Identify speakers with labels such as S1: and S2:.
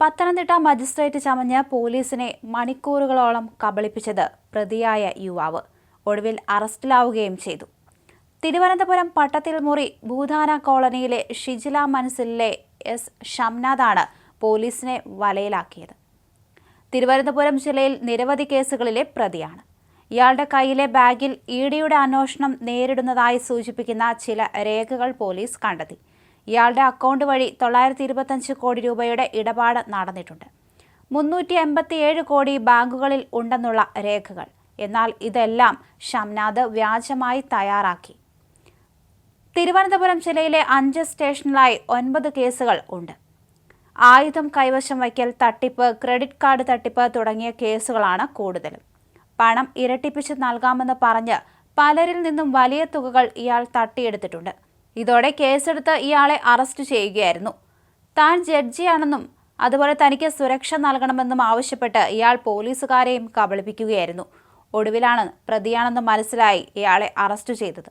S1: Pathanamthitta magistrate ചമഞ്ഞ് പോലീസിനെ മണിക്കൂറുകളോളം കബളിപ്പിച്ചത് പ്രതിയായ യുവാവ്. ഒടുവിൽ അറസ്റ്റിലാവുകയും ചെയ്തു. തിരുവനന്തപുരം പട്ടത്തിൽ മുറി ഭൂധാന കോളനിയിലെ ഷിജില മനസ്സിലെ എസ് ഷംനാഥാണ് പോലീസിനെ വലയിലാക്കിയത്. തിരുവനന്തപുരം ജില്ലയിൽ നിരവധി കേസുകളിലെ പ്രതിയാണ്. ഇയാളുടെ കയ്യിലെ ബാഗിൽ ഇ ഡിയുടെ അന്വേഷണം നേരിടുന്നതായി സൂചിപ്പിക്കുന്ന ചില രേഖകൾ പോലീസ് കണ്ടെത്തി. ഇയാളുടെ അക്കൗണ്ട് വഴി തൊള്ളായിരത്തി ഇരുപത്തഞ്ച് കോടി രൂപയുടെ ഇടപാട് നടന്നിട്ടുണ്ട്. മുന്നൂറ്റി എൺപത്തിയേഴ് കോടി ബാങ്കുകളിൽ ഉണ്ടെന്നുള്ള രേഖകൾ. എന്നാൽ ഇതെല്ലാം ഷംനാഥ് വ്യാജമായി തയ്യാറാക്കി. തിരുവനന്തപുരം ജില്ലയിലെ അഞ്ച് സ്റ്റേഷനിലായി ഒൻപത് കേസുകൾ ഉണ്ട്. ആയുധം കൈവശം വയ്ക്കൽ തട്ടിപ്പ് ക്രെഡിറ്റ് കാർഡ് തട്ടിപ്പ് തുടങ്ങിയ കേസുകളാണ് കൂടുതലും. പണം ഇരട്ടിപ്പിച്ച് നൽകാമെന്ന് പറഞ്ഞ് പലരിൽ നിന്നും വലിയ തുകകൾ ഇയാൾ തട്ടിയെടുത്തിട്ടുണ്ട്. ഇതോടെ കേസെടുത്ത് ഇയാളെ അറസ്റ്റ് ചെയ്യുകയായിരുന്നു. താൻ ജഡ്ജിയാണെന്നും അതുപോലെ തനിക്ക് സുരക്ഷ നൽകണമെന്നും ആവശ്യപ്പെട്ട് ഇയാൾ പോലീസുകാരെയും കബളിപ്പിക്കുകയായിരുന്നു. ഒടുവിലാണ് പ്രതിയാണെന്ന് മനസ്സിലായി ഇയാളെ അറസ്റ്റ് ചെയ്തത്.